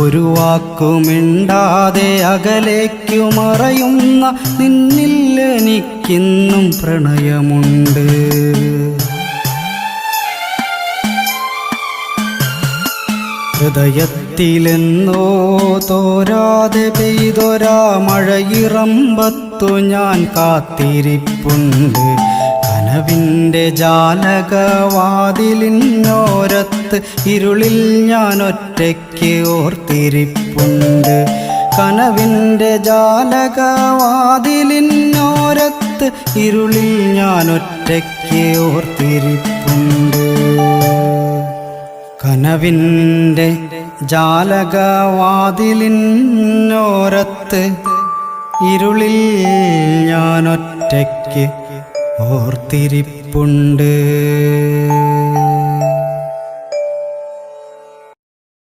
ഒരു വാക്കുമിണ്ടാതെ അകലേക്കു മറയുന്ന നിന്നിൽ എനിക്കിന്നും പ്രണയമുണ്ട്. ഹൃദയത്തിലെന്നോ തോരാതെ പെയ്തൊരാ മഴയിറമ്പത്തു ഞാൻ കാത്തിരിപ്പുണ്ട്. കനവിന്റെ ജാലകവാതിലിന്നോരത്ത് ഇരുളിൽ ഞാൻ ഒറ്റയ്ക്ക് ഓർത്തിരിപ്പുണ്ട്. കനവിന്റെ ജാലകവാതിലിന്നോരത്ത് ഇരുളിൽ ഞാൻ ഒറ്റയ്ക്ക് ഓർത്തിരിപ്പുണ്ട്. കനവിന്റെ ജാലകവാതിലിന്നോരത്ത് ഇരുളിൽ ഞാൻ ഒറ്റയ്ക്ക് ഓർത്തിരിപ്പുണ്ട്.